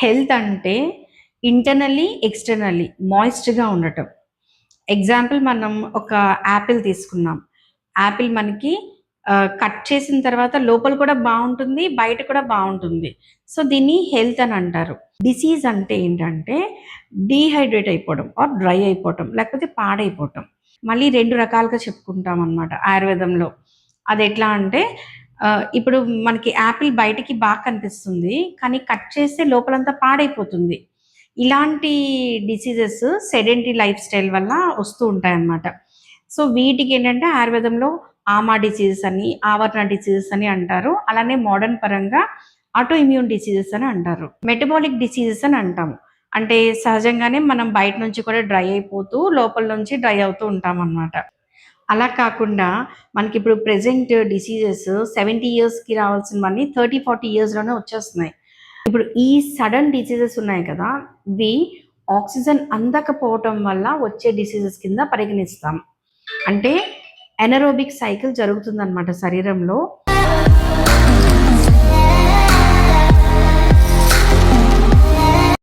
Health అంటే internally externally మాయిస్ట్గా ఉండటం. Example మనం ఒక యాపిల్ తీసుకున్నాం. యాపిల్ మనకి కట్ చేసిన తర్వాత లోపల కూడా బాగుంటుంది బయట కూడా బాగుంటుంది. సో దీన్ని హెల్త్ అని అంటారు. డిసీజ్ అంటే ఏంటంటే డీహైడ్రేట్ అయిపోవడం ఆర్ డ్రై అయిపోవటం లేకపోతే పాడైపోవటం. మళ్ళీ రెండు రకాలుగా చెప్పుకుంటాం అనమాట ఆయుర్వేదంలో. అది ఎట్లా అంటే ఇప్పుడు మనకి యాపిల్ బయటికి బాగా కనిపిస్తుంది కానీ కట్ చేస్తే లోపలంతా పాడైపోతుంది. ఇలాంటి డిసీజెస్ సెడెంటరీ లైఫ్ స్టైల్ వల్ల వస్తూ ఉంటాయి అన్నమాట సో వీటికి ఏంటంటే ఆయుర్వేదంలో ఆమా డిసీజెస్ అని ఆవరణ డిసీజెస్ అని అంటారు. అలానే మోడర్న్ పరంగా ఆటో ఇమ్యూన్ డిసీజెస్ అని అంటారు. మెటబాలిక్ డిసీజెస్ అని అంటాము. అంటే సహజంగానే మనం బయట నుంచి కూడా డ్రై అయిపోతూ లోపల నుంచి డ్రై అవుతూ ఉంటాం అన్నమాట అలా కాకుండా మనకి ఇప్పుడు ప్రెసెంట్ డిసీజెస్ సెవెంటీ ఇయర్స్కి రావాల్సినవన్నీ థర్టీ ఫార్టీ ఇయర్స్లోనే వచ్చేస్తున్నాయి. ఇప్పుడు ఈ సడన్ డిసీజెస్ ఉన్నాయి కదా ఇవి ఆక్సిజన్ అందకపోవటం వల్ల వచ్చే డిసీజెస్ కింద పరిగణిస్తాం. అంటే ఎనరోబిక్ సైకిల్ జరుగుతుందన్నమాట శరీరంలో.